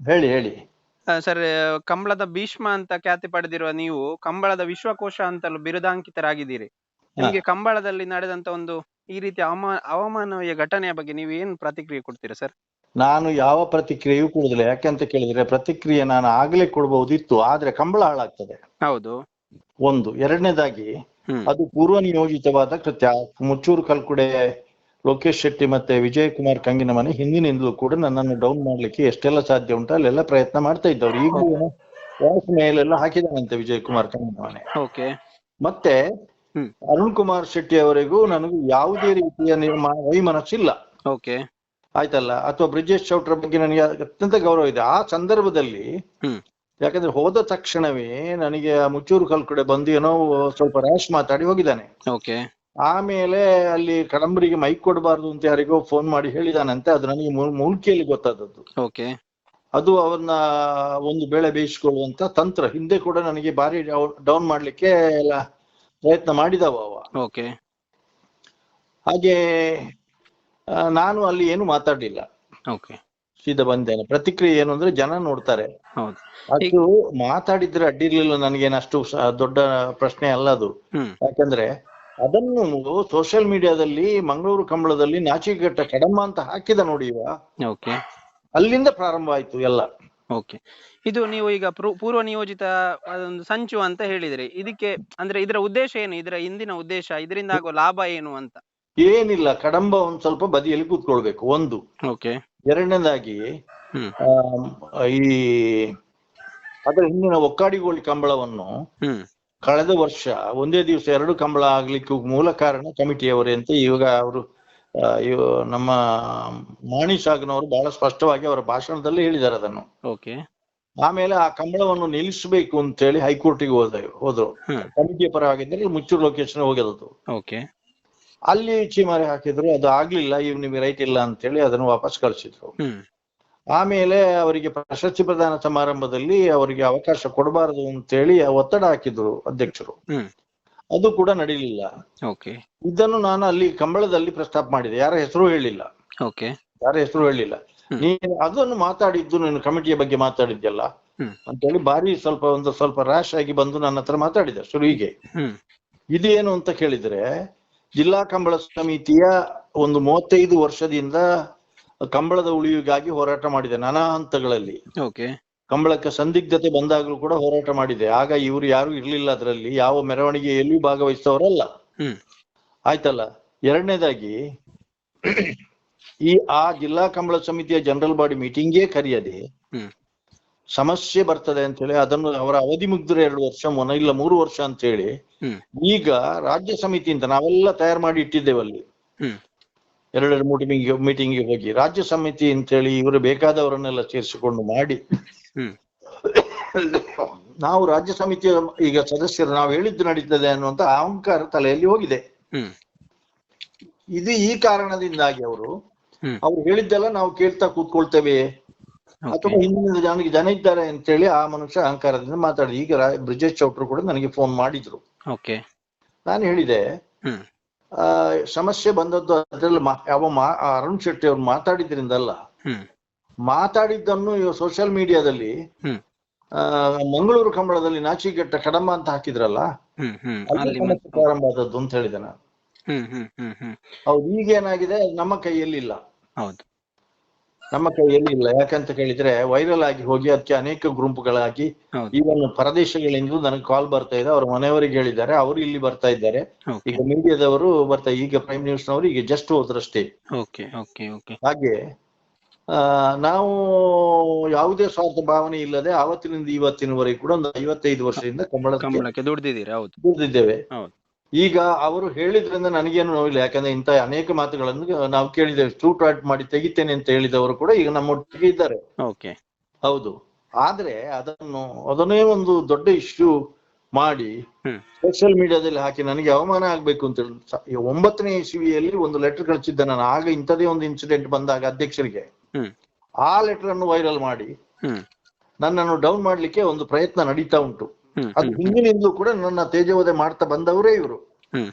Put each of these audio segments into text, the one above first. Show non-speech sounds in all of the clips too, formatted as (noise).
ಹೇಳಿ ಹೇಳಿ. ಸರ್ ಕಂಬಳದ ಭೀಷ್ಮ ಅಂತ ಖ್ಯಾತಿ ಪಡೆದಿರುವ ನೀವು ಕಂಬಳದ ವಿಶ್ವಕೋಶ ಅಂತಲೂ ಬಿರುದಾಂಕಿತರಾಗಿದ್ದೀರಿ. ನಿಮಗೆ ಕಂಬಳದಲ್ಲಿ ನಡೆದಂತ ಒಂದು ಈ ರೀತಿ ಅವಮಾನ ಅವಮಾನವೀಯ ಘಟನೆಯ ಬಗ್ಗೆ ನೀವು ಏನು ಪ್ರತಿಕ್ರಿಯೆ ಕೊಡ್ತೀರಾ ಸರ್? ನಾನು ಯಾವ ಪ್ರತಿಕ್ರಿಯೆಯೂ ಕೊಡುದಿಲ್ಲ ಯಾಕೆಂತ ಕೇಳಿದ್ರೆ ಪ್ರತಿಕ್ರಿಯೆ ನಾನು ಆಗ್ಲೇ ಕೊಡಬಹುದಿತ್ತು ಆದ್ರೆ ಕಂಬಳ ಹಾಳಾಗ್ತದೆ. ಹೌದು. ಒಂದು. ಎರಡನೇದಾಗಿ ಅದು ಪೂರ್ವ ನಿಯೋಜಿತವಾದ ಕೃತ್ಯ. ಮುಚ್ಚೂರು ಕಲ್ಕುಡೆ ಲೋಕೇಶ್ ಶೆಟ್ಟಿ ಮತ್ತೆ ವಿಜಯ್ ಕುಮಾರ್ ಕಂಗಿನ ಮನೆ ಹಿಂದಿನಿಂದಲೂ ಕೂಡ ನನ್ನನ್ನು ಡೌನ್ ಮಾಡ್ಲಿಕ್ಕೆ ಎಷ್ಟೆಲ್ಲ ಸಾಧ್ಯ ಉಂಟು ಅಲ್ಲೆಲ್ಲ ಪ್ರಯತ್ನ ಮಾಡ್ತಾ ಇದ್ದವ್ರು. ಈಗ ವಾಯ್ಸ್ ಮೇಲೆಲ್ಲ ಹಾಕಿದಾನಂತೆ ವಿಜಯ್ ಕುಮಾರ್ ಕಂಗಿನ ಮನೆ. ಓಕೆ. ಮತ್ತೆ ಅರುಣ್ ಕುಮಾರ್ ಶೆಟ್ಟಿ ಅವರಿಗೂ ನನಗೂ ಯಾವುದೇ ರೀತಿಯ ವೈಮನಸ್ಸಿಲ್ಲ. ಓಕೆ. ಆಯ್ತಲ್ಲ? ಅಥವಾ ಬ್ರಿಜೇಶ್ ಚೌಟ್ರ ಬಗ್ಗೆ ನನಗೆ ಅತ್ಯಂತ ಗೌರವ ಇದೆ. ಆ ಸಂದರ್ಭದಲ್ಲಿ ಯಾಕಂದ್ರೆ ಹೋದ ತಕ್ಷಣವೇ ನನಗೆ ಆ ಮುಚ್ಚೂರು ಕಲ್ಕಡೆ ಬಂದು ಏನೋ ಸ್ವಲ್ಪ ರ್ಯಾಶ್ ಮಾತಾಡಿ ಹೋಗಿದ್ದಾನೆ. ಓಕೆ. ಆಮೇಲೆ ಅಲ್ಲಿ ಕಡಂಬರಿಗೆ ಮೈಕ್ ಕೊಡಬಾರ್ದು ಅಂತ ಯಾರಿಗೋ ಫೋನ್ ಮಾಡಿ ಹೇಳಿದಾನಂತೆ ಅದು ನನಗೆ ಮೂಲ್- ಮೂಲ್ಕಿಯಲ್ಲಿ ಗೊತ್ತಾದದ್ದು. ಓಕೆ. ಅದು ಅವನ್ನ ಒಂದು ಬೆಳೆ ಬೇಯಿಸಿಕೊಳ್ಳುವಂತ ತಂತ್ರ. ಹಿಂದೆ ಕೂಡ ನನಗೆ ಭಾರಿ ಡೌನ್ ಮಾಡ್ಲಿಕ್ಕೆ ಎಲ್ಲ ಪ್ರಯತ್ನ ಮಾಡಿದವ ಅವ. ಓಕೆ. ಹಾಗೆ ನಾನು ಅಲ್ಲಿ ಏನು ಮಾತಾಡಲಿಲ್ಲ. ಓಕೆ. ಸೀದಾ ಬಂದೇನೆ. ಪ್ರತಿಕ್ರಿಯೆ ಏನು ಅಂದ್ರೆ ಜನ ನೋಡ್ತಾರೆ. ಅದು ಮಾತಾಡಿದ್ರೆ ಅಡ್ಡಿರ್ಲಿಲ್ಲ ನನಗೇನು ಅಷ್ಟು ಸ- ದೊಡ್ಡ ಪ್ರಶ್ನೆ ಅಲ್ಲ ಅದು. ಯಾಕಂದ್ರೆ ಅದನ್ನು ಸೋಷಿಯಲ್ ಮೀಡಿಯಾದಲ್ಲಿ ಮಂಗಳೂರು ಕಂಬಳದಲ್ಲಿ ನಾಚಿಕೆಟ್ಟ ಕಡಮ ಅಂತ ಹಾಕಿದ ನೋಡಿ ಇವ ಓಕೆ. ಅಲ್ಲಿಂದ ಪ್ರಾರಂಭ ಆಯ್ತು ಎಲ್ಲ. ಓಕೆ. ಇದು ನೀವು ಈಗ ಪೂರ್ವ ನಿಯೋಜಿತ ಅದೊಂದು ಸಂಚು ಅಂತ ಹೇಳಿದ್ರಿ. ಇದಕ್ಕೆ ಅಂದ್ರೆ ಇದರ ಉದ್ದೇಶ ಏನು? ಇದರ ಹಿಂದಿನ ಉದ್ದೇಶ ಇದರಿಂದ ಆಗುವ ಲಾಭ ಏನು ಅಂತ? ಏನಿಲ್ಲ ಕಡಂಬ ಒಂದ್ ಸ್ವಲ್ಪ ಬದಿಯಲ್ಲಿ ಕೂತ್ಕೊಳ್ಬೇಕು ಒಂದು. ಓಕೆ. ಎರಡನೇದಾಗಿ ಈ ಅದರ ಹಿಂದಿನ ಒಕ್ಕಾಡಿಗೋಳಿ ಕಂಬಳವನ್ನು ಹ್ಮ್. ಕಳೆದ ವರ್ಷ ಒಂದೇ ದಿವಸ ಎರಡು ಕಂಬಳ ಆಗ್ಲಿಕ್ಕೂ ಮೂಲ ಕಾರಣ ಕಮಿಟಿಯವರೇ ಅಂತ ಇವಾಗ ಅವರು ನಮ್ಮ ಮಾಣಿ ಸಾಗನವರು ಬಹಳ ಸ್ಪಷ್ಟವಾಗಿ ಅವರ ಭಾಷಣದಲ್ಲಿ ಹೇಳಿದ್ದಾರೆ ಅದನ್ನು. ಓಕೆ. ಆಮೇಲೆ ಆ ಕಂಬಳವನ್ನು ನಿಲ್ಲಿಸಬೇಕು ಅಂತ ಹೇಳಿ ಹೈಕೋರ್ಟ್ಗೆ ಹೋದ ಹೋದ್ರು. ಕಮಿಟಿಯ ಪರವಾಗಿದ್ದರೆ ಮುಚ್ಚೂರು ಲೊಕೇಶನ್ ಹೋಗಿರೋದು. ಓಕೆ. ಅಲ್ಲಿ ಚೀಮಾರಿ ಹಾಕಿದ್ರು ಅದು ಆಗ್ಲಿಲ್ಲ ಇವ್ ನಿಮಗೆ ರೈಟ್ ಇಲ್ಲ ಅಂತ ಹೇಳಿ ಅದನ್ನು ವಾಪಸ್ ಕಳಿಸಿದ್ರು. ಆಮೇಲೆ ಅವರಿಗೆ ಪ್ರಶಸ್ತಿ ಪ್ರದಾನ ಸಮಾರಂಭದಲ್ಲಿ ಅವರಿಗೆ ಅವಕಾಶ ಕೊಡಬಾರದು ಅಂತ ಹೇಳಿ ಒತ್ತಡ ಹಾಕಿದ್ರು ಅಧ್ಯಕ್ಷರು. ಅದು ಕೂಡ ನಡೀಲಿಲ್ಲ. ಇದನ್ನು ನಾನು ಅಲ್ಲಿ ಕಂಬಳದಲ್ಲಿ ಪ್ರಸ್ತಾಪ ಮಾಡಿದೆ. ಯಾರ ಹೆಸರು ಹೇಳಿಲ್ಲ. ಯಾರ ಹೆಸರು ಹೇಳಿಲ್ಲ. ನೀನು ಅದನ್ನು ಮಾತಾಡಿದ್ದು ನೀನು ಕಮಿಟಿಯ ಬಗ್ಗೆ ಮಾತಾಡಿದ್ಯಲ್ಲ? ಅಂತ ಅಂತೇಳಿ ಬಾರಿ ಸ್ವಲ್ಪ ಒಂದು ಸ್ವಲ್ಪ ರಾಶ್ ಆಗಿ ಬಂದು ನನ್ನ ಹತ್ರ ಮಾತಾಡಿದ ಶುರುವಿಗೆ. ಇದೇನು ಅಂತ ಕೇಳಿದ್ರೆ ಜಿಲ್ಲಾ ಕಂಬಳ ಸಮಿತಿಯ ಒಂದು ಮೂವತ್ತೈದು ವರ್ಷದಿಂದ ಕಂಬಳದ ಉಳಿವಿಗಾಗಿ ಹೋರಾಟ ಮಾಡಿದೆ ನಾನಾ ಹಂತಗಳಲ್ಲಿ. ಕಂಬಳಕ್ಕೆ ಸಂದಿಗ್ಧತೆ ಬಂದಾಗಲೂ ಕೂಡ ಹೋರಾಟ ಮಾಡಿದೆ. ಆಗ ಇವರು ಯಾರು ಇರ್ಲಿಲ್ಲ ಅದರಲ್ಲಿ. ಯಾವ ಮೆರವಣಿಗೆಯಲ್ಲಿಯೂ ಭಾಗವಹಿಸಿದವರಲ್ಲ ಆಯ್ತಲ್ಲ. ಎರಡನೇದಾಗಿ ಈ ಆ ಜಿಲ್ಲಾ ಕಂಬಳ ಸಮಿತಿಯ ಜನರಲ್ ಬಾಡಿ ಮೀಟಿಂಗೇ ಕರೆಯದೆ ಸಮಸ್ಯೆ ಬರ್ತದೆ ಅಂತ ಹೇಳಿ ಅದನ್ನು ಅವರ ಅವಧಿ ಮುಗಿದ್ರೆ ಎರಡು ವರ್ಷ ಮೊನ ಇಲ್ಲ ಮೂರು ವರ್ಷ ಅಂತ ಹೇಳಿ ಈಗ ರಾಜ್ಯ ಸಮಿತಿ ಅಂತ ನಾವೆಲ್ಲ ತಯಾರು ಮಾಡಿ ಇಟ್ಟಿದ್ದೇವೆ ಅಲ್ಲಿ. ಎರಡೆರಡು ಮೀಟಿಂಗ್ ಮೀಟಿಂಗ್ಗೆ ಹೋಗಿ ರಾಜ್ಯ ಸಮಿತಿ ಅಂತ ಹೇಳಿ ಇವರು ಬೇಕಾದವರನ್ನೆಲ್ಲ ಸೇರಿಸಿಕೊಂಡು ಮಾಡಿ ನಾವು ರಾಜ್ಯ ಸಮಿತಿಯ ಈಗ ಸದಸ್ಯರು ನಾವು ಹೇಳಿದ್ದು ನಡೀತದೆ ಅನ್ನುವಂತ ಅಹಂಕಾರ ತಲೆಯಲ್ಲಿ ಹೋಗಿದೆ. ಹ್ಮ್. ಇದು ಈ ಕಾರಣದಿಂದಾಗಿ ಅವರು ಅವ್ರು ಹೇಳಿದ್ದೆಲ್ಲ ನಾವು ಕೇಳ್ತಾ ಕೂತ್ಕೊಳ್ತೇವೆ. ಅಥವಾ ಹಿಂದಿನ ಜನಕ್ಕೆ ಜನ ಇದ್ದಾರೆ ಅಂತೇಳಿ ಆ ಮನುಷ್ಯ ಅಹಂಕಾರದಿಂದ ಮಾತಾಡಿದ ಈಗ ಬ್ರಿಜೇಶ್ ಚೌಟ್ರು ಕೂಡ ನನಗೆ ಫೋನ್ ಮಾಡಿದ್ರು. ಓಕೆ. ನಾನು ಹೇಳಿದೆ ಸಮಸ್ಯೆ ಬಂದದ್ದು ಅದ್ರಲ್ಲಿ ಯಾವ ಅರುಣ್ ಶೆಟ್ಟಿ ಅವ್ರು ಮಾತಾಡಿದ್ರಿಂದಲ್ಲ ಹ್ಮ್. ಮಾತಾಡಿದ್ದನ್ನು ಸೋಷಿಯಲ್ ಮೀಡಿಯಾದಲ್ಲಿ ಹ್ಮ್. ಆ ಮಂಗಳೂರು ಕಂಬಳದಲ್ಲಿ ನಾಚಿಗೆಟ್ಟ ಕಡಂಬ ಅಂತ ಹಾಕಿದ್ರಲ್ಲ ಅಲ್ಲಿ ಅಲ್ಲಿ ಪ್ರಾರಂಭ ಆದದ್ದು ಅಂತ ಹೇಳಿದೆ ನಾನು. ಹೌದು ಈಗ ಏನಾಗಿದೆ? ನಮ್ಮ ಕೈಯಲ್ಲಿ ಇಲ್ಲ ಹೌದು. ನಮ್ಮ ಕೈಯಲ್ಲಿ ಇಲ್ಲ. ಯಾಕಂತ ಕೇಳಿದ್ರೆ ವೈರಲ್ ಆಗಿ ಹೋಗಿ ಅದಕ್ಕೆ ಅನೇಕ ಗುಂಪುಗಳಾಗಿ ಈ ಈವನ್ ಪರದೇಶಗಳಿಂದ ನನಗೆ ಕಾಲ್ ಬರ್ತಾ ಇದೆ. ಅವ್ರ ಮನೆಯವರಿಗೆ ಹೇಳಿದ್ದಾರೆ. ಅವರು ಇಲ್ಲಿ ಬರ್ತಾ ಇದ್ದಾರೆ. ಈಗ ಮೀಡಿಯಾದವರು ಬರ್ತಾ ಈಗ ಪ್ರೈಮ್ ನ್ಯೂಸ್ ನವರು ಈಗ ಜಸ್ಟ್ ಹೋದ್ರಷ್ಟೇ. Okay okay okay. ಹಾಗೆ ಆ ನಾವು ಯಾವುದೇ ಸ್ವಾರ್ಥ ಭಾವನೆ ಇಲ್ಲದೆ ಆವತ್ತಿನಿಂದ ಇವತ್ತಿನವರೆಗೆ ಕೂಡ ಒಂದು ಐವತ್ತೈದು ವರ್ಷದಿಂದ ಕಂಬಳ ದುಡಿದಿದ್ದೇವೆ. ಈಗ ಅವರು ಹೇಳಿದ್ರಿಂದ ನನಗೇನು ನೋವಿಲ್ಲ. ಯಾಕಂದ್ರೆ ಇಂಥ ಅನೇಕ ಮಾತುಗಳನ್ನು ನಾವು ಕೇಳಿದ್ದೇವೆ. ಸ್ಟೂಟ್ ಔಟ್ ಮಾಡಿ ತೆಗಿತೇನೆ ಅಂತ ಹೇಳಿದವರು ಕೂಡ ಈಗ ನಮ್ಮೊಟ್ಟಿಗೆ ಇದ್ದಾರೆ. ಓಕೆ. ಹೌದು. ಆದ್ರೆ ಅದನ್ನು ಅದನ್ನೇ ಒಂದು ದೊಡ್ಡ ಇಶ್ಯೂ ಮಾಡಿ ಸೋಷಿಯಲ್ ಮೀಡಿಯಾದಲ್ಲಿ ಹಾಕಿ ನನಗೆ ಅವಮಾನ ಆಗ್ಬೇಕು ಅಂತ ಹೇಳಿ ಒಂಬತ್ತನೇ ಇಸ್ವಿಯಲ್ಲಿ ಒಂದು ಲೆಟರ್ ಕಳಿಸಿದ್ದೆ ನಾನು. ಆಗ ಇಂಥದೇ ಒಂದು ಇನ್ಸಿಡೆಂಟ್ ಬಂದಾಗ ಅಧ್ಯಕ್ಷರಿಗೆ. ಆ ಲೆಟರ್ ಅನ್ನು ವೈರಲ್ ಮಾಡಿ ನನ್ನನ್ನು ಡೌನ್ ಮಾಡ್ಲಿಕ್ಕೆ ಒಂದು ಪ್ರಯತ್ನ ನಡೀತಾ ಉಂಟು. ಅದು ಹಿಂದಿನಿಂದಲೂ ಕೂಡ ನನ್ನ ತೇಜೋವಧೆ ಮಾಡ್ತಾ ಬಂದವರೇ ಇವರು. ಹ್ಮ್.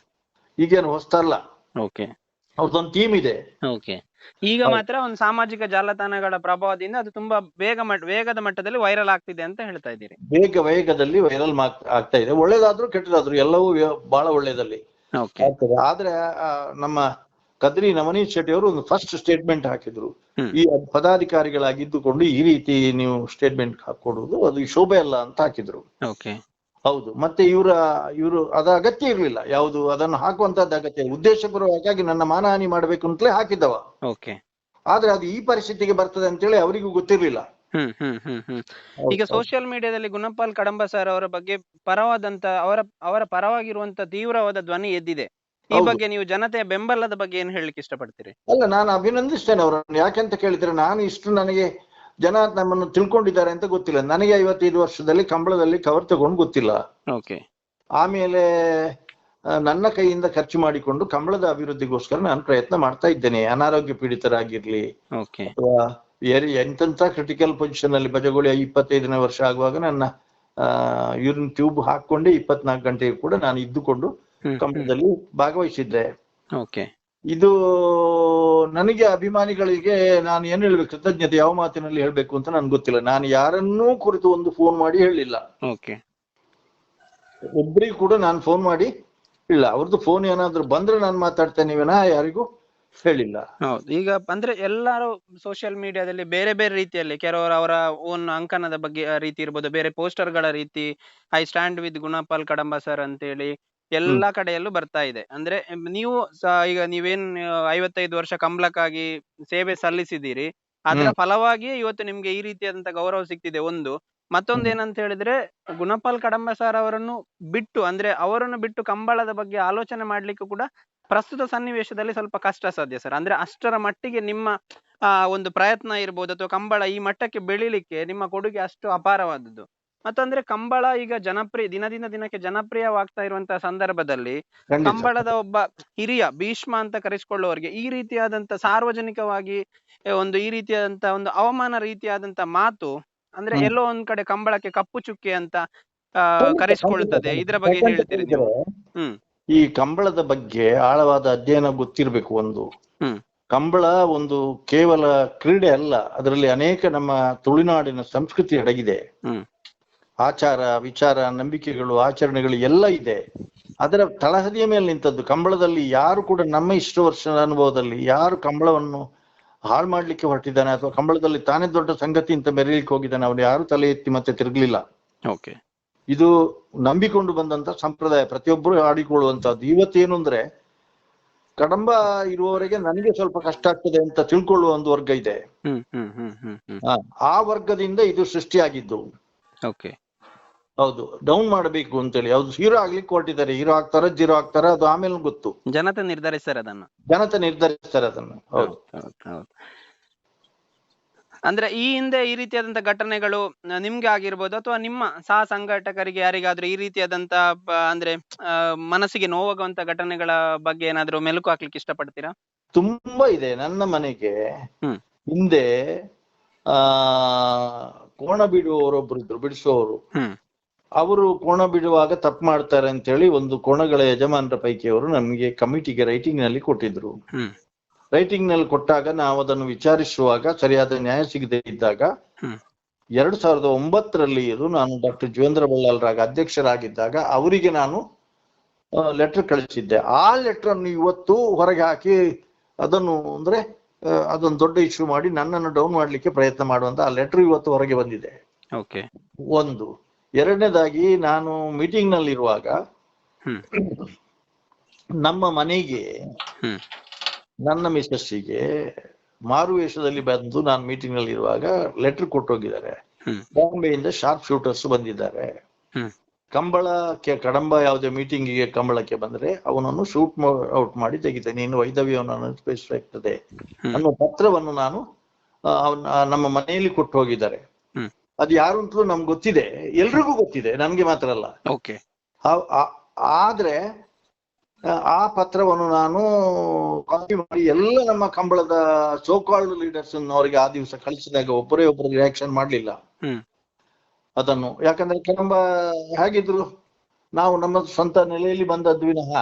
ಈಗೇನು ಹೊಸ್ತಲ್ಲ ಓಕೆ. ಅವ್ರದ್ದೊಂದು ಟೀಮ್ ಇದೆ. ಓಕೆ. ಈಗ ಮಾತ್ರ ಒಂದು ಸಾಮಾಜಿಕ ಜಾಲತಾಣಗಳ ಪ್ರಭಾವದಿಂದ ಅದು ತುಂಬಾ ಬೇಗ ವೇಗದ ಮಟ್ಟದಲ್ಲಿ ವೈರಲ್ ಆಗ್ತಿದೆ ಅಂತ ಹೇಳ್ತಾ ಇದ್ದೀರಿ. ಬೇಗ ವೇಗದಲ್ಲಿ ವೈರಲ್ ಆಗ್ತಾ ಇದೆ. ಒಳ್ಳೇದಾದ್ರೂ ಕೆಟ್ಟದಾದ್ರೂ ಎಲ್ಲವೂ ಬಹಳ ಒಳ್ಳೇದಲ್ಲಿ ಆಗ್ತದೆ. ಆದ್ರೆ ನಮ್ಮ ಕದ್ರಿ ನವನೀತ್ ಶೆಟ್ಟಿ ಅವರು ಒಂದು ಫಸ್ಟ್ ಸ್ಟೇಟ್ಮೆಂಟ್ ಹಾಕಿದ್ರು. ಈ ಪದಾಧಿಕಾರಿಗಳಾಗಿದ್ದುಕೊಂಡು ಈ ರೀತಿ ನೀವು ಸ್ಟೇಟ್ಮೆಂಟ್ ಹಾಕೊಡುದು ಅದು ಶೋಭೆ ಅಲ್ಲ ಅಂತ ಹಾಕಿದ್ರು. ಓಕೆ. ಹೌದು. ಮತ್ತೆ ಇವರ ಇವರು ಅದ ಅಗತ್ಯ ಇರಲಿಲ್ಲ. ಯಾವುದು ಅದನ್ನು ಹಾಕುವಂತದ್ದು ಅಗತ್ಯ ಉದ್ದೇಶಪೂರ್ವಕವಾಗಿ ನನ್ನ ಮಾನಹಾನಿ ಮಾಡಬೇಕು ಅಂತಲೇ ಹಾಕಿದ್ದವ. ಓಕೆ. ಆದ್ರೆ ಅದು ಈ ಪರಿಸ್ಥಿತಿಗೆ ಬರ್ತದೆ ಅಂತೇಳಿ ಅವರಿಗೂ ಗೊತ್ತಿರ್ಲಿಲ್ಲ. ಈಗ ಸೋಷಿಯಲ್ ಮೀಡಿಯಾದಲ್ಲಿ ಗುಣಪಾಲ್ ಕಡಂಬ ಸರ್ ಅವರ ಬಗ್ಗೆ ಪರವಾದಂತ ಅವರ ಅವರ ಪರವಾಗಿರುವಂತ ತೀವ್ರವಾದ ಧ್ವನಿ ಎದ್ದಿದೆ. ಈ ಬಗ್ಗೆ ನೀವು ಜನತೆಯ ಬೆಂಬಲದ ಬಗ್ಗೆ ಏನ್ ಹೇಳಲಿಕ್ಕೆ ಇಷ್ಟಪಡ್ತೀರಿ? ಅಲ್ಲ ನಾನು ಅಭಿನಂದಿಸ್ತೇನೆ ಅವರನ್ನು. ಯಾಕೆಂತ ಕೇಳಿದ್ರೆ ನಾನು ಇಷ್ಟು ನನಗೆ ಜನ ನಮ್ಮನ್ನು ತಿಳ್ಕೊಂಡಿದ್ದಾರೆ ಅಂತ ಗೊತ್ತಿಲ್ಲ. ನನಗೆ ಐವತ್ತೈದು ವರ್ಷದಲ್ಲಿ ಕಂಬಳದಲ್ಲಿ ಕವರ್ ತಗೊಂಡು ಗೊತ್ತಿಲ್ಲ. ಓಕೆ. ಆಮೇಲೆ ನನ್ನ ಕೈಯಿಂದ ಖರ್ಚು ಮಾಡಿಕೊಂಡು ಕಂಬಳದ ಅಭಿವೃದ್ಧಿಗೋಸ್ಕರ ನಾನು ಪ್ರಯತ್ನ ಮಾಡ್ತಾ ಇದ್ದೇನೆ. ಅನಾರೋಗ್ಯ ಪೀಡಿತರಾಗಿರ್ಲಿ ಓಕೆ. ಅಥವಾ ಎಂತೆಂತ ಕ್ರಿಟಿಕಲ್ ಪೊಸಿಷನ್ ಅಲ್ಲಿ ಬಜಗೋಳಿ ಇಪ್ಪತ್ತೈದನೇ ವರ್ಷ ಆಗುವಾಗ ನನ್ನ ಯೂರಿನ್ ಟ್ಯೂಬ್ ಹಾಕೊಂಡೆ ಇಪ್ಪತ್ನಾಲ್ಕು ಗಂಟೆಗೆ ಕೂಡ ನಾನು ಇದ್ದುಕೊಂಡು ಕಂಬಳದಲ್ಲಿ ಭಾಗವಹಿಸಿದ್ದೆ. ಓಕೆ. ಇದು ನನಗೆ ಅಭಿಮಾನಿಗಳಿಗೆ ನಾನು ಏನ್ ಹೇಳ್ಬೇಕು ಕೃತಜ್ಞತೆ ಯಾವ ಮಾತಿನಲ್ಲಿ ಹೇಳ್ಬೇಕು ಅಂತ ನನ್ಗೆ ಗೊತ್ತಿಲ್ಲ. ನಾನು ಯಾರನ್ನೂ ಕುರಿತು ಒಂದು ಫೋನ್ ಮಾಡಿ ಹೇಳಿಲ್ಲ. ಓಕೆ. ಒಬ್ರಿಗೂ ಕೂಡ ನಾನು ಫೋನ್ ಮಾಡಿ ಇಲ್ಲ. ಅವ್ರದ್ದು ಫೋನ್ ಏನಾದ್ರು ಬಂದ್ರೆ ನಾನು ಮಾತಾಡ್ತೇನೆ ವಿನಃ ಯಾರಿಗೂ ಹೇಳಿಲ್ಲ. ಹೌದು. ಈಗ ಅಂದ್ರೆ ಎಲ್ಲರೂ ಸೋಷಿಯಲ್ ಮೀಡಿಯಾದಲ್ಲಿ ಬೇರೆ ಬೇರೆ ರೀತಿಯಲ್ಲಿ ಕೆಲವರು ಅವರ ಓನ್ ಅಂಕಣದ ಬಗ್ಗೆ ರೀತಿ ಇರ್ಬೋದು ಬೇರೆ ಪೋಸ್ಟರ್ಗಳ ರೀತಿ I stand with Gunapal Kadamba sir ಅಂತೇಳಿ ಎಲ್ಲಾ ಕಡೆಯಲ್ಲೂ ಬರ್ತಾ ಇದೆ. ಅಂದ್ರೆ ನೀವು ಈಗ ನೀವೇನ್ ಐವತ್ತೈದು ವರ್ಷ ಕಂಬಳಕ್ಕಾಗಿ ಸೇವೆ ಸಲ್ಲಿಸಿದ್ದೀರಿ ಅದರ ಫಲವಾಗಿ ಫಲವಾಗಿಯೇ ಇವತ್ತು ನಿಮ್ಗೆ ಈ ರೀತಿಯಾದಂತ ಗೌರವ ಸಿಕ್ತಿದೆ ಒಂದು. ಮತ್ತೊಂದು. ಏನಂತ ಹೇಳಿದ್ರೆ ಗುಣಪಾಲ್ ಕಡಂಬ ಸರ್ ಅವರನ್ನು ಬಿಟ್ಟು ಅಂದ್ರೆ ಅವರನ್ನು ಬಿಟ್ಟು ಕಂಬಳದ ಬಗ್ಗೆ ಆಲೋಚನೆ ಮಾಡ್ಲಿಕ್ಕೂ ಕೂಡ ಪ್ರಸ್ತುತ ಸನ್ನಿವೇಶದಲ್ಲಿ ಸ್ವಲ್ಪ ಕಷ್ಟ ಸಾಧ್ಯ ಸರ್. ಅಂದ್ರೆ ಅಷ್ಟರ ಮಟ್ಟಿಗೆ ನಿಮ್ಮ ಆ ಒಂದು ಪ್ರಯತ್ನ ಇರ್ಬೋದು ಅಥವಾ ಕಂಬಳ ಈ ಮಟ್ಟಕ್ಕೆ ಬೆಳಿಲಿಕ್ಕೆ ನಿಮ್ಮ ಕೊಡುಗೆ ಅಷ್ಟು ಅಪಾರವಾದದ್ದು. ಮತ್ತಂದ್ರೆ ಕಂಬಳ ಈಗ ಜನಪ್ರಿಯ ದಿನದಿಂದ ದಿನಕ್ಕೆ ಜನಪ್ರಿಯವಾಗ್ತಾ ಇರುವಂತಹ ಸಂದರ್ಭದಲ್ಲಿ ಕಂಬಳದ ಒಬ್ಬ ಹಿರಿಯ ಭೀಷ್ಮ ಅಂತ ಕರೆಸಿಕೊಳ್ಳುವವರಿಗೆ ಈ ರೀತಿಯಾದಂತ ಸಾರ್ವಜನಿಕವಾಗಿ ಒಂದು ಈ ರೀತಿಯಾದಂತ ಒಂದು ಅವಮಾನ ರೀತಿಯಾದಂತ ಮಾತು ಅಂದ್ರೆ ಎಲ್ಲೋ ಒಂದ್ ಕಡೆ ಕಂಬಳಕ್ಕೆ ಕಪ್ಪು ಚುಕ್ಕೆ ಅಂತ ಕರೆಸಿಕೊಳ್ಳುತ್ತದೆ. ಇದರ ಬಗ್ಗೆ ಹೇಳ್ತೀರಿ ನೀವು? ಹ್ಮ್. ಈ ಕಂಬಳದ ಬಗ್ಗೆ ಆಳವಾದ ಅಧ್ಯಯನ ಗೊತ್ತಿರಬೇಕು ಒಂದು. ಹ್ಮ್. ಕಂಬಳ ಒಂದು ಕೇವಲ ಕ್ರೀಡೆ ಅಲ್ಲ ಅದರಲ್ಲಿ ಅನೇಕ ನಮ್ಮ ತುಳುನಾಡಿನ ಸಂಸ್ಕೃತಿ ಅಡಗಿದೆ. ಹ್ಮ್. ಆಚಾರ ವಿಚಾರ ನಂಬಿಕೆಗಳು ಆಚರಣೆಗಳು ಎಲ್ಲ ಇದೆ. ಅದರ ತಳಹದಿಯ ಮೇಲೆ ನಿಂತದ್ದು ಕಂಬಳದಲ್ಲಿ ಯಾರು ಕೂಡ ನಮ್ಮ ಇಷ್ಟು ವರ್ಷದ ಅನುಭವದಲ್ಲಿ ಯಾರು ಕಂಬಳವನ್ನು ಹಾಳು ಮಾಡ್ಲಿಕ್ಕೆ ಹೊರಟಿದ್ದಾನೆ ಅಥವಾ ಕಂಬಳದಲ್ಲಿ ತಾನೇ ದೊಡ್ಡ ಸಂಗತಿ ಅಂತ ಮೆರೀಲಿಕ್ಕೆ ಹೋಗಿದ್ದಾನೆ ಅವ್ರು ಯಾರು ತಲೆ ಎತ್ತಿ ಮತ್ತೆ ತಿರುಗಲಿಲ್ಲ. ಓಕೆ. ಇದು ನಂಬಿಕೊಂಡು ಬಂದಂತ ಸಂಪ್ರದಾಯ ಪ್ರತಿಯೊಬ್ಬರು ಆಡಿಕೊಳ್ಳುವಂತಹದ್ದು. ಇವತ್ತೇನು ಅಂದ್ರೆ ಕಡಂಬ ಇರುವವರೆಗೆ ನನಗೆ ಸ್ವಲ್ಪ ಕಷ್ಟ ಆಗ್ತದೆ ಅಂತ ತಿಳ್ಕೊಳ್ಳುವ ಒಂದು ವರ್ಗ ಇದೆ. ಆ ವರ್ಗದಿಂದ ಇದು ಸೃಷ್ಟಿಯಾಗಿದ್ದು. ಓಕೆ. ಹೌದು ಡೌನ್ ಮಾಡಬೇಕು ಅಂತೇಳಿ. ಹೌದು ಹೀರೋ ಆಗ್ಲಿಕ್ಕೆ ಕೊಟ್ಟಿದ್ದಾರೆ ಹೀರೋ ಆಗ್ತಾರ ಜೀರೋ ಆಗ್ತಾರ ಅದು ಆಮೇಲೆ ಗೊತ್ತು. ಜನತೆ ನಿರ್ಧರಿಸ್ತಾರೆ ಅದನ್ನ. ಜನತೆ ನಿರ್ಧರಿಸ್ತಾರೆ ಅದನ್ನ. ಹೌದು. ಹೌದು ಅಂದ್ರೆ ಈ ಹಿಂದೆ ಈ ರೀತಿಯಾದಂತ ಘಟನೆಗಳು ನಿಮ್ಗೆ ಆಗಿರ್ಬೋದು ಅಥವಾ ನಿಮ್ಮ ಸಹ ಸಂಘಟಕರಿಗೆ ಯಾರಿಗಾದ್ರೂ ಈ ರೀತಿಯಾದಂತ ಅಂದ್ರೆ ಮನಸ್ಸಿಗೆ ನೋವಾಗುವಂತ ಘಟನೆಗಳ ಬಗ್ಗೆ ಏನಾದ್ರೂ ಮೆಲುಕು ಹಾಕ್ಲಿಕ್ಕೆ ಇಷ್ಟಪಡ್ತೀರಾ? ತುಂಬಾ ಇದೆ. ನನ್ನ ಮನೆಗೆ ಹ್ಮ್. ಹಿಂದೆ ಆ ಕೋಣ ಬಿಡುವವರೊಬ್ರು ಇದ್ರು ಬಿಡಿಸುವವರು. ಹ್ಮ್. ಅವರು ಕೋಣ ಬಿಡುವಾಗ ತಪ್ಪು ಮಾಡ್ತಾರೆ ಅಂತ ಹೇಳಿ ಒಂದು ಕೋಣಗಳ ಯಜಮಾನರ ಪೈಕಿ ಅವರು ನಮಗೆ ಕಮಿಟಿಗೆ ರೈಟಿಂಗ್ನಲ್ಲಿ ಕೊಟ್ಟಿದ್ರು. ರೈಟಿಂಗ್ನಲ್ಲಿ ಕೊಟ್ಟಾಗ ನಾವು ಅದನ್ನು ವಿಚಾರಿಸುವಾಗ ಸರಿಯಾದ ನ್ಯಾಯ ಸಿಗದೆ ಇದ್ದಾಗ ಎರಡ್ ಸಾವಿರದ ಒಂಬತ್ತರಲ್ಲಿ ಇದು ನಾನು ಡಾಕ್ಟರ್ ಜೀವೇಂದ್ರ ಬಳ್ಳಾಲ್ರಾಗ ಅಧ್ಯಕ್ಷರಾಗಿದ್ದಾಗ ಅವರಿಗೆ ನಾನು ಲೆಟರ್ ಕಳಿಸಿದ್ದೆ. ಆ ಲೆಟರ್ ಅನ್ನು ಇವತ್ತು ಹೊರಗೆ ಹಾಕಿ ಅದನ್ನು ಅಂದ್ರೆ ಅದೊಂದು ದೊಡ್ಡ ಇಶ್ಯೂ ಮಾಡಿ ನನ್ನನ್ನು ಡೌನ್ ಮಾಡ್ಲಿಕ್ಕೆ ಪ್ರಯತ್ನ ಮಾಡುವಂತ ಆ ಲೆಟರ್ ಇವತ್ತು ಹೊರಗೆ ಬಂದಿದೆ. ಓಕೆ ಒಂದು. ಎರಡನೇದಾಗಿ ನಾನು ಮೀಟಿಂಗ್ ನಲ್ಲಿರುವಾಗ ನಮ್ಮ ಮನೆಗೆ ನನ್ನ ನನ್ನ ಮಾರು ವೇಷದಲ್ಲಿ ಬಂದು ನಾನು ಮೀಟಿಂಗ್ನಲ್ಲಿ ಇರುವಾಗ ಲೆಟರ್ ಕೊಟ್ಟೋಗಿದ್ದಾರೆ ಬಾಂಬೆಯಿಂದ ಶಾರ್ಪ್ ಶೂಟರ್ಸ್ ಬಂದಿದ್ದಾರೆ. ಕಂಬಳಕ್ಕೆ ಕಡಂಬ ಯಾವುದೇ ಮೀಟಿಂಗಿಗೆ ಕಂಬಳಕ್ಕೆ ಬಂದ್ರೆ ಅವನನ್ನು ಶೂಟ್ ಔಟ್ ಮಾಡಿ ತೆಗಿತೇನೆ. ನೀನು ವೈದವ್ಯವನ್ನು ಅನುಸರಿಸಬೇಕಾಗ್ತದೆ. ಅನ್ನೋ ಪತ್ರವನ್ನು ನಾನು ಅವನ ನಮ್ಮ ಮನೆಯಲ್ಲಿ ಕೊಟ್ಟು ಹೋಗಿದ್ದಾರೆ ಅದು ಯಾರು ಅಂತ ನಮ್ಗೆ ಗೊತ್ತಿದೆ. ಎಲ್ರಿಗೂ ಗೊತ್ತಿದೆ ನಮ್ಗೆ ಮಾತ್ರ ಅಲ್ಲ. ಓಕೆ. ಆದ್ರೆ ಆ, ಪತ್ರವನ್ನು ನಾನು ಕಾಪಿ ಮಾಡಿ ಎಲ್ಲ ನಮ್ಮ ಕಂಬಳದ ಸೋಕಾಲ್ಡ್ ಲೀಡರ್ಸ್ ಅವರಿಗೆ ಆ ದಿವಸ ಕಳಿಸಿದಾಗ ಒಬ್ಬರೇ ಒಬ್ಬರು ರಿಯಾಕ್ಷನ್ ಮಾಡ್ಲಿಲ್ಲ. ಅದನ್ನು ಯಾಕಂದ್ರೆ ಕೆಲಂಬ ಹೇಗಿದ್ರು ನಾವು ನಮ್ಮ ಸ್ವಂತ ನೆಲೆಯಲ್ಲಿ ಬಂದದ್ದು ವಿನಃ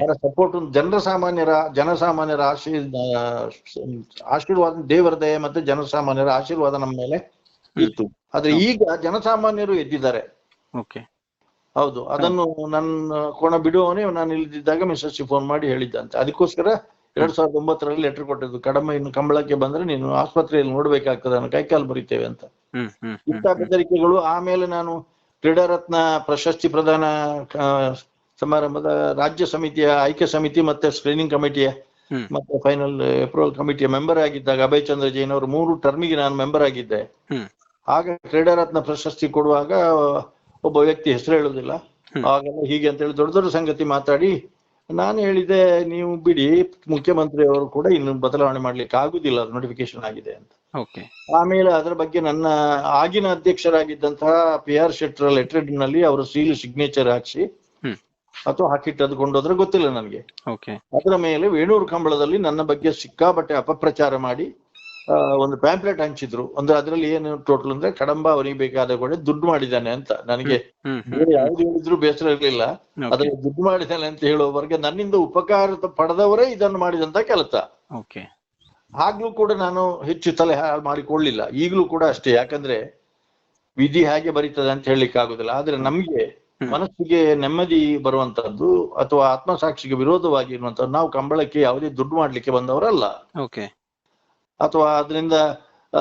ಅವರ ಸಪೋರ್ಟ್ ಜನರ ಸಾಮಾನ್ಯರ ಜನಸಾಮಾನ್ಯರ ಆಶೀರ್ ಆಶೀರ್ವಾದ ದೇವರ ದಯೆ ಮತ್ತೆ ಜನಸಾಮಾನ್ಯರ ಆಶೀರ್ವಾದ ನಮ್ಮ ಮೇಲೆ ಇತ್ತು. ಆದ್ರೆ ಈಗ ಜನಸಾಮಾನ್ಯರು ಎದ್ದಿದ್ದಾರೆ. ಓಕೆ. ಹೌದು. ಅದನ್ನು ನನ್ನ ಕೋಣ ಬಿಡುವವನೇ ನಾನು ಇಲ್ದಿದ್ದಾಗ ಮಿಸಸ್ ಫೋನ್ ಮಾಡಿ ಹೇಳಿದ್ದಂತೆ. ಅದಕ್ಕೋಸ್ಕರ ಎರಡ್ ಸಾವಿರದ ಒಂಬತ್ತರಲ್ಲಿ ಲೆಟರ್ ಕೊಟ್ಟಿದ್ದು. ಕಡಮ ಇನ್ನು ಕಂಬಳಕ್ಕೆ ಬಂದ್ರೆ ನೀನು ಆಸ್ಪತ್ರೆಯಲ್ಲಿ ನೋಡ್ಬೇಕಾಗ್ತದೆ ನಾನು ಕೈಕಾಲು ಬರಿತೇವೆ ಅಂತ. ಇಂಥ ಬೆದರಿಕೆಗಳು ಆಮೇಲೆ ನಾನು ಕ್ರೀಡಾ ರತ್ನ ಪ್ರಶಸ್ತಿ ಪ್ರದಾನ ಸಮಾರಂಭದ ರಾಜ್ಯ ಸಮಿತಿಯ ಆಯ್ಕೆ ಸಮಿತಿ ಮತ್ತೆ ಸ್ಕ್ರೀನಿಂಗ್ ಕಮಿಟಿಯ ಮತ್ತೆ ಫೈನಲ್ ಅಪ್ರೂವಲ್ ಕಮಿಟಿಯ ಮೆಂಬರ್ ಆಗಿದ್ದಾಗ ಅಭಯ್ ಚಂದ್ರ ಜೈನ್ ಅವರು ಮೂರು ಟರ್ಮಿಗೆ ನಾನು ಮೆಂಬರ್ ಆಗಿದ್ದೆ. ಆಗ ಕ್ರೀಡಾ ರತ್ನ ಪ್ರಶಸ್ತಿ ಕೊಡುವಾಗ ಒಬ್ಬ ವ್ಯಕ್ತಿ ಹೆಸರು ಹೇಳುದಿಲ್ಲ. ಆಗೆಲ್ಲ ಹೀಗೆ ಅಂತ ಹೇಳಿ ದೊಡ್ಡ ದೊಡ್ಡ ಸಂಗತಿ ಮಾತಾಡಿ ನಾನು ಹೇಳಿದೆ ನೀವು ಬಿಡಿ ಮುಖ್ಯಮಂತ್ರಿ ಅವರು ಕೂಡ ಇನ್ನು ಬದಲಾವಣೆ ಮಾಡ್ಲಿಕ್ಕೆ ಆಗುದಿಲ್ಲ ನೋಟಿಫಿಕೇಶನ್ ಆಗಿದೆ ಅಂತ. ಆಮೇಲೆ ಅದರ ಬಗ್ಗೆ ನನ್ನ ಆಗಿನ ಅಧ್ಯಕ್ಷರಾಗಿದ್ದಂತಹ ಪಿ ಆರ್ ಶೆಟ್ಟರ್ ಲೆಟರ್ನಲ್ಲಿ ಅವರು ಸೀಲ್ ಸಿಗ್ನೇಚರ್ ಹಾಕ್ಸಿ ಅಥವಾ ಹಾಕಿಟ್ಟು ಅದು ಕೊಂಡೋದ್ರೆ ಗೊತ್ತಿಲ್ಲ ನನಗೆ. ಅದರ ಮೇಲೆ ವೇಣೂರು ಕಂಬಳದಲ್ಲಿ ನನ್ನ ಬಗ್ಗೆ ಸಿಕ್ಕಾಪಟ್ಟೆ ಅಪಪ್ರಚಾರ ಮಾಡಿ ಒಂದು ಪ್ಯಾಂಪ್ಲೆಟ್ ಹಂಚಿದ್ರು. ಅಂದ್ರೆ ಅದರಲ್ಲಿ ಏನು ಟೋಟಲ್ ಅಂದ್ರೆ ಕಡಂಬ ಅವನಿಗೆ ಬೇಕಾದ ಕೂಡ ದುಡ್ಡು ಮಾಡಿದ್ದಾನೆ ಅಂತ ನನಗೆ. ಯಾವ್ದು ಹೇಳಿದ್ರು ಬೇಸರ ಇರ್ಲಿಲ್ಲ. ಅದ್ರಲ್ಲಿ ದುಡ್ಡು ಮಾಡಿದ್ದಾನೆ ಅಂತ ಹೇಳುವವರೆಗೆ ನನ್ನಿಂದ ಉಪಕಾರ ಪಡೆದವರೇ ಇದನ್ನು ಮಾಡಿದಂತ ಕೆಲಸ. ಆಗ್ಲೂ ಕೂಡ ನಾನು ಹೆಚ್ಚು ತಲೆ ಮಾಡಿಕೊಳ್ಳಿಲ್ಲ. ಈಗಲೂ ಕೂಡ ಅಷ್ಟೇ. ಯಾಕಂದ್ರೆ ವಿಧಿ ಹಾಗೆ ಬರೀತದೆ ಅಂತ ಹೇಳಲಿಕ್ಕೆ ಆಗುದಿಲ್ಲ. ಆದ್ರೆ ನಮ್ಗೆ ಮನಸ್ಸಿಗೆ ನೆಮ್ಮದಿ ಬರುವಂತದ್ದು ಅಥವಾ ಆತ್ಮಸಾಕ್ಷಿಗೆ ವಿರೋಧವಾಗಿ ಇರುವಂತದ್ದು ನಾವು ಕಂಬಳಕ್ಕೆ ಯಾವುದೇ ದುಡ್ಡು ಮಾಡ್ಲಿಕ್ಕೆ ಬಂದವರಲ್ಲ. ಅಥವಾ ಅದರಿಂದ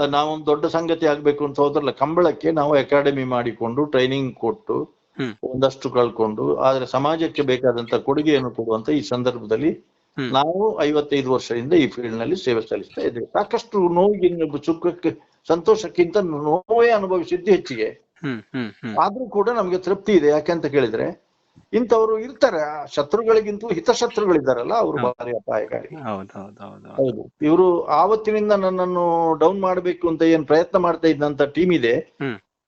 ನಾವೊಂದು ದೊಡ್ಡ ಸಂಗತಿ ಆಗ್ಬೇಕು ಅಂತ ಹೋದ್ರಲ್ಲ ಕಂಬಳಕ್ಕೆ ನಾವು ಅಕಾಡೆಮಿ ಮಾಡಿಕೊಂಡು ಟ್ರೈನಿಂಗ್ ಕೊಟ್ಟು ಒಂದಷ್ಟು ಕಳ್ಕೊಂಡು ಆದ್ರೆ ಸಮಾಜಕ್ಕೆ ಬೇಕಾದಂತ ಕೊಡುಗೆಯನ್ನು ಕೊಡುವಂತ ಈ ಸಂದರ್ಭದಲ್ಲಿ ನಾವು ಐವತ್ತೈದು ವರ್ಷದಿಂದ ಈ ಫೀಲ್ಡ್ನಲ್ಲಿ ಸೇವೆ ಸಲ್ಲಿಸ್ತಾ ಇದ್ದೇವೆ. ಸಾಕಷ್ಟು ನೋವಿಗೆ ಸುಖಕ್ಕೆ ಸಂತೋಷಕ್ಕಿಂತ ನೋವೇ ಅನುಭವಿಸಿದ್ದು ಹೆಚ್ಚಿಗೆ. ಆದ್ರೂ ಕೂಡ ನಮ್ಗೆ ತೃಪ್ತಿ ಇದೆ. ಯಾಕೆಂತ ಕೇಳಿದ್ರೆ ಇಂಥವ್ರು ಇರ್ತಾರೆ. ಆ ಹಿತ ಹಿತಶತ್ರುಗಳಿದ್ದಾರಲ್ಲ ಅವರು ಭಾರಿ ಅಪಾಯಕಾರಿ. ಹೌದು ಇವರು ಆವತ್ತಿನಿಂದ ನನ್ನನ್ನು ಡೌನ್ ಮಾಡಬೇಕು ಅಂತ ಏನ್ ಪ್ರಯತ್ನ ಮಾಡ್ತಾ ಇದ್ದಂತ ಟೀಮ್ ಇದೆ.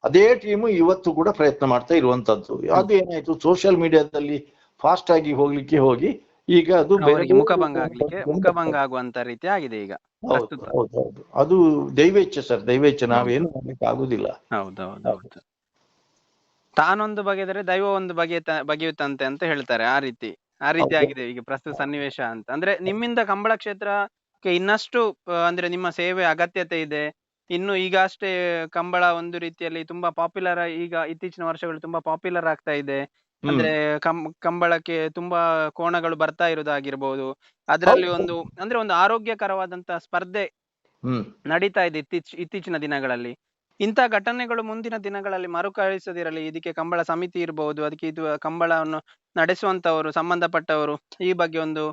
ಅದೇ ಟೀಮ್ ಇವತ್ತು ಕೂಡ ಪ್ರಯತ್ನ ಮಾಡ್ತಾ ಇರುವಂತದ್ದು. ಅದು ಏನಾಯ್ತು? ಸೋಷಿಯಲ್ ಮೀಡಿಯಾದಲ್ಲಿ ಫಾಸ್ಟ್ ಆಗಿ ಹೋಗ್ಲಿಕ್ಕೆ ಹೋಗಿ ಈಗ ಅದು ಮುಖಭಂಗ ಆಗ್ಲಿಕ್ಕೆ ಮುಖಭಂಗ ಆಗುವಂತ ರೀತಿ ಆಗಿದೆ ಈಗ. ಹೌದು ಹೌದು ಹೌದು. ಅದು ದೈವೇಚ್ಛ ಸರ್ ದೈವೇಚ್ಛೆ. ನಾವೇನು ಮಾಡ್ಲಿಕ್ಕೆ ಆಗುದಿಲ್ಲ ಹೌದೌದು ಹೌದು ಹೌದು. ತಾನೊಂದು ಬಗೆದರೆ ದೈವ ಒಂದು ಬಗೆಯ ಬಗೆಯುತ್ತಂತೆ ಅಂತ ಹೇಳ್ತಾರೆ ಆ ರೀತಿ. ಆ ರೀತಿ ಆಗಿದೆ ಈಗ ಪ್ರಸ್ತುತ ಸನ್ನಿವೇಶ ಅಂತ. ಅಂದ್ರೆ ನಿಮ್ಮಿಂದ ಕಂಬಳ ಕ್ಷೇತ್ರಕ್ಕೆ ಇನ್ನಷ್ಟು ಅಂದ್ರೆ ನಿಮ್ಮ ಸೇವೆ ಅಗತ್ಯತೆ ಇದೆ. ಇನ್ನು ಈಗ ಅಷ್ಟೇ ಕಂಬಳ ಒಂದು ರೀತಿಯಲ್ಲಿ ತುಂಬಾ ಪಾಪ್ಯುಲರ್ ಈಗ ಇತ್ತೀಚಿನ ವರ್ಷಗಳು ತುಂಬಾ ಪಾಪ್ಯುಲರ್ ಆಗ್ತಾ ಇದೆ. ಅಂದ್ರೆ ಕಂ ಕಂಬಳಕ್ಕೆ ತುಂಬಾ ಕೋಣಗಳು ಬರ್ತಾ ಇರೋದಾಗಿರ್ಬೋದು. ಅದರಲ್ಲಿ ಒಂದು ಅಂದ್ರೆ ಒಂದು ಆರೋಗ್ಯಕರವಾದಂತಹ ಸ್ಪರ್ಧೆ ನಡೀತಾ ಇದೆ ಇತ್ತೀಚ್ ಇತ್ತೀಚಿನ ದಿನಗಳಲ್ಲಿ. ಇಂಥ ಘಟನೆಗಳು ಮುಂದಿನ ದಿನಗಳಲ್ಲಿ ಮರುಕಳಿಸದಿರಲಿ. ಇದಕ್ಕೆ ಕಂಬಳ ಸಮಿತಿ ಇರಬಹುದು ಅದಕ್ಕೆ ಇದು ಕಂಬಳವನ್ನು ನಡೆಸುವಂತವರು ಸಂಬಂಧಪಟ್ಟವರು ಈ ಬಗ್ಗೆ ಒಂದು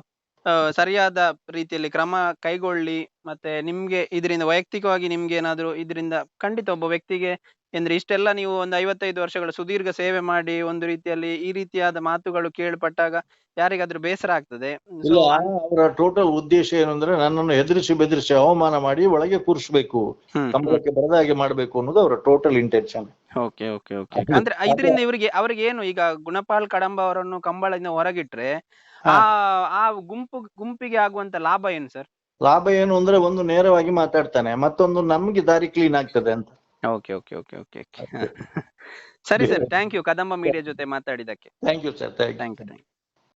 ಸರಿಯಾದ ರೀತಿಯಲ್ಲಿ ಕ್ರಮ ಕೈಗೊಳ್ಳಿ. ಮತ್ತೆ ನಿಮ್ಗೆ, ಇದರಿಂದ ವೈಯಕ್ತಿಕವಾಗಿ ನಿಮ್ಗೆ ಏನಾದ್ರು ಇದರಿಂದ ಖಂಡಿತ ಒಬ್ಬ ವ್ಯಕ್ತಿಗೆ ಅಂದ್ರೆ ಇಷ್ಟೆಲ್ಲ ನೀವು ಒಂದು ಐವತ್ತೈದು ವರ್ಷಗಳ ಸುದೀರ್ಘ ಸೇವೆ ಮಾಡಿ ಒಂದು ರೀತಿಯಲ್ಲಿ ಈ ರೀತಿಯಾದ ಮಾತುಗಳು ಕೇಳ್ಪಟ್ಟಾಗ ಯಾರಿಗಾದ್ರೂ ಬೇಸರ ಆಗ್ತದೆ? ಇಲ್ಲ ಅವರ ಟೋಟಲ್ ಉದ್ದೇಶ ಏನು ಅಂದ್ರೆ ನನ್ನನ್ನು ಹೆದರಿಸಿ ಬೆದರಿಸಿ ಅವಮಾನ ಮಾಡಿ ಒಳಗೆ ಕೂರಿಸಬೇಕು. ಕಂಬಳಕ್ಕೆ ಬರದ ಹಾಗೆ ಮಾಡ್ಬೇಕು ಅನ್ನೋದು ಅವರ total intention okay okay okay. ಅಂದ್ರೆ ಇದರಿಂದ ಇವರಿಗೆ ಅವರಿಗೆ ಏನು ಈಗ ಗುಣಪಾಲ್ ಕಡಂಬ ಅವರನ್ನು ಕಂಬಳದಿಂದ ಹೊರಗಿಟ್ರೆ. ಆ ಆ ಗುಂಪು ಗುಂಪಿಗೆ ಆಗುವಂತ ಲಾಭ ಏನು ಸರ್? ಲಾಭ ಏನು ಅಂದ್ರೆ ಒಂದು ನೇರವಾಗಿ ಮಾತಾಡ್ತಾನೆ. ಮತ್ತೊಂದು ನಮ್ಗೆ ದಾರಿ ಕ್ಲೀನ್ ಆಗ್ತದೆ ಅಂತ. Okay okay okay okay okay. (laughs) ಸರಿ sir thank you Kadamba media ಜೊತೆ ಮಾತಾಡಿದಕ್ಕೆ thank you sir thank you thank you